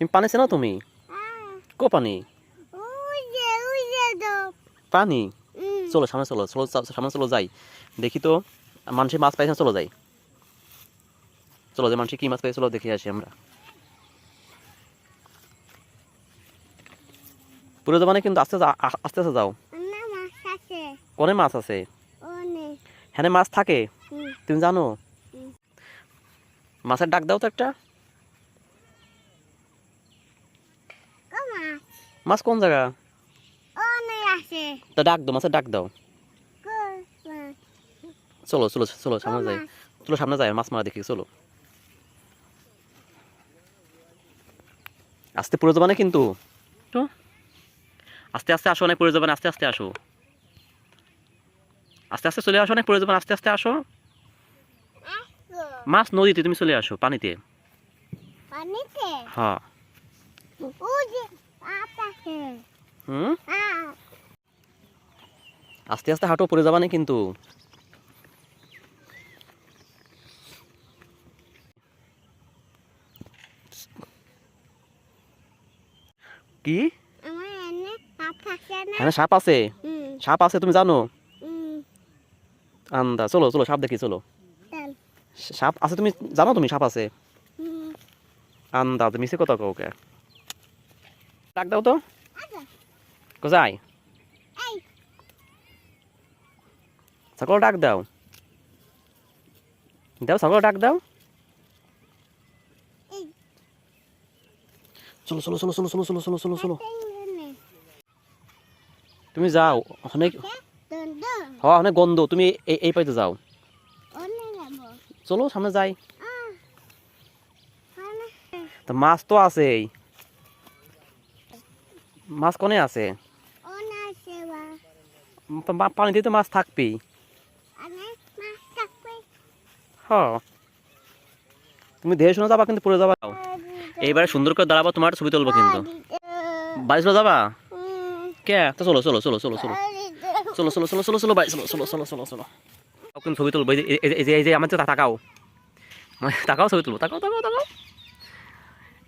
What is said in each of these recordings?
তুমি পানি চেনো তুমি কো পানি. পানি. চলো সামনে চলো চলো সামনে চলো যাই। দেখি তো মানুষের মাছ পাইছে চলো যাই? চলো যে মানুষের কি মাছ পাইছে চলো দেখে আসি আমরা। পুরো জমানে কিন্তু আস্তে আস্তে আস্তে যাও। না মাছ আছে। কোনে মাছ আছে? অনেক হ্যাঁ মাছ থাকে? তুমি জানো? মাছের ডাক দাও তো একটা কো মাছ কোন জায়গা তা ডাক দাও মাছের ডাক দাও। চলো চলো চলো সামনে যাই। চলো সামনে যাই মাছ মারা দেখি চলো। আস্তে পড়ে যাবে না কিন্তু? আস্তে আস্তে আসো অনেক পড়ে যাবে না আস্তে আস্তে আসো। আস্তে আস্তে চলে আসো অনেক পড়ে যাবে না আস্তে আস্তে আসো। মাছ নদীতে তুমি চলে আসো পানিতে। পানিতে? হ্যাঁ। হুম? আস্তে আস্তে হাঁটো পড়ে যাবা না কিন্তু। কি? হ্যাঁ সাপ আছে? সাপ আছে তুমি জানো? আন্দা চলো চলো সাপ দেখি চলো। সাপ আছে তুমি জানো তুমি সাপ আছে? আন্দা তুমি কথা কাউকে ডাক দাও তো কোথায় সকল ডাক দাও দাও সকল ডাক দাও চলো চলো চলো চলো চলো চলো চলো চলো চলো তুমি যাও অনেক দন অনেক গন্ধ তুমি এই এই পাইতে যাও চলো সামনে যাই মাছ তো আছেই মাছ কোনে আছে পানিতে তো মাছ থাকবেই থাকবে হ তুমি দেহে শুনে যাবা কিন্তু পড়ে যাবা এইবারে সুন্দর করে দাঁড়াবো তোমার ছবি তুলবো কিন্তু বাড়ি চলে যাবা কে তো চলো চলো চলো চলো চলো চলো চলো চলো চলো চলো বাড়ি চলো চলো চলো চলো চলো কিন্তু ছবি তুলবো এই যে- এই যে- আমার তাকাও মানে তাকাও ছবি তুলবো তাকাও তাকাও তাকাও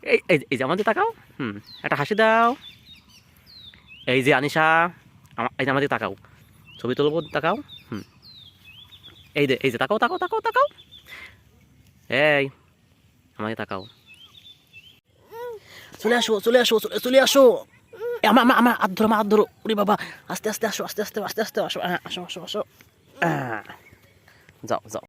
এই এই যে- এই যে আমার যে তাকাও হুম একটা হাসি দাও এই যে আনিশা এই যে আমার দিকে তাকাও। ছবি তুলবো তাকাও? হুম। এই যে এই যে তাকাও তাকাও তাকাও তাকাও। এই আমাকে তাকাও। চলে আসো চলে আসো চলে আসো। আমার আমার আমার হাত ধরো আমার হাত ধরো। ওরে বাবা আস্তে আস্তে আসো আস্তে আস্তে আস্তে আস্তে আসো। হ্যাঁ, আসো আসো আসো। যাও যাও।